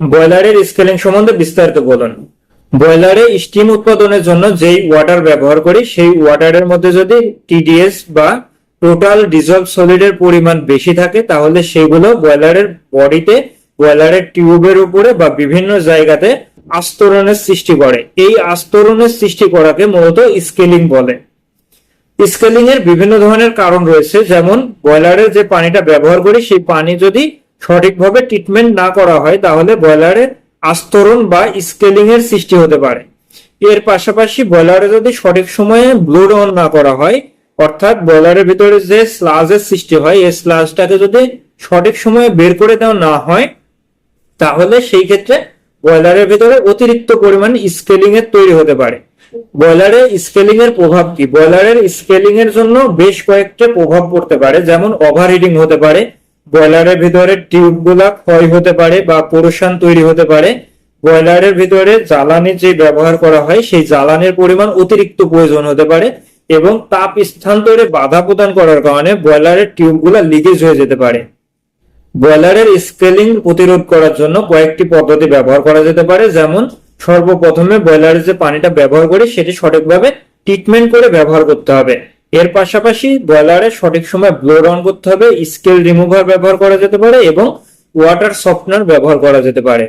বয়লারের scaling সম্বন্ধে বিস্তারিত বলুন। বয়লারে স্টিম উৎপাদনের জন্য যেই ওয়াটার ব্যবহার করি, সেই ওয়াটারের মধ্যে যদি টিডিএস বা টোটাল ডিজলভ সলিডের পরিমাণ বেশি থাকে, তাহলে সেগুলো বয়লারের বডিতে বয়লারের টিউবের উপরে বা বিভিন্ন জায়গাতে আস্তরণের সৃষ্টি করে। এই আস্তরণের সৃষ্টি করাকে মূলত স্কেলিং বলে। স্কেলিং এর বিভিন্ন ধরনের কারণ রয়েছে, যেমন বয়লারের যে পানিটা ব্যবহার করি, সেই পানি যদি সঠিকভাবে ট্রিটমেন্ট না করা হয়, তাহলে বয়লারে আস্তরণ বা স্কেলিং এর সৃষ্টি হতে পারে। এর পাশাপাশি বয়লারে যদি সঠিক সময়ে ব্লো অন না করা হয়, অর্থাৎ বয়লারের ভিতরে যে স্লাজের সৃষ্টি হয়, এই স্লাজটাকে যদি সঠিক সময়ে বের করে দেওয়া না হয়, তাহলে সেই ক্ষেত্রে বয়লারের ভিতরে অতিরিক্ত পরিমাণ স্কেলিং এর তৈরি হতে পারে। বয়লারে স্কেলিং এর প্রভাব কি? বয়লারের স্কেলিং এর জন্য বেশ কয়েকটা প্রভাব পড়তে পারে, যেমন ওভারহিটিং হতে পারে বয়লারের ভিতরে টিউবগুলা ক্ষয় হতে পারে বা পোরশন তৈরি হতে পারে। বয়লারের ভিতরে জ্বালানি যে ব্যবহার করা হয়, সেই জ্বালানির পরিমাণ অতিরিক্ত প্রয়োজন হতে পারে এবং তাপ স্থানান্তরে বাধা প্রদান করার কারণে বয়লারের টিউবগুলা লিকেজ হয়ে যেতে পারে। বয়লারের স্কেলিং প্রতিরোধ করার জন্য কয়েকটি পদ্ধতি ব্যবহার করা যেতে পারে। যেমন, সর্বপ্রথমে বয়লারের যে পানিটা ব্যবহার করি, সেটি সঠিকভাবে ট্রিটমেন্ট করে ব্যবহার করতে হবে। এর পাশাপাশি বয়লারে সঠিক সময় ব্লো ডাউন করতে হবে স্কেল রিমুভার ব্যবহার করা যেতে পারে এবং ওয়াটার সফটনার ব্যবহার করা যেতে পারে।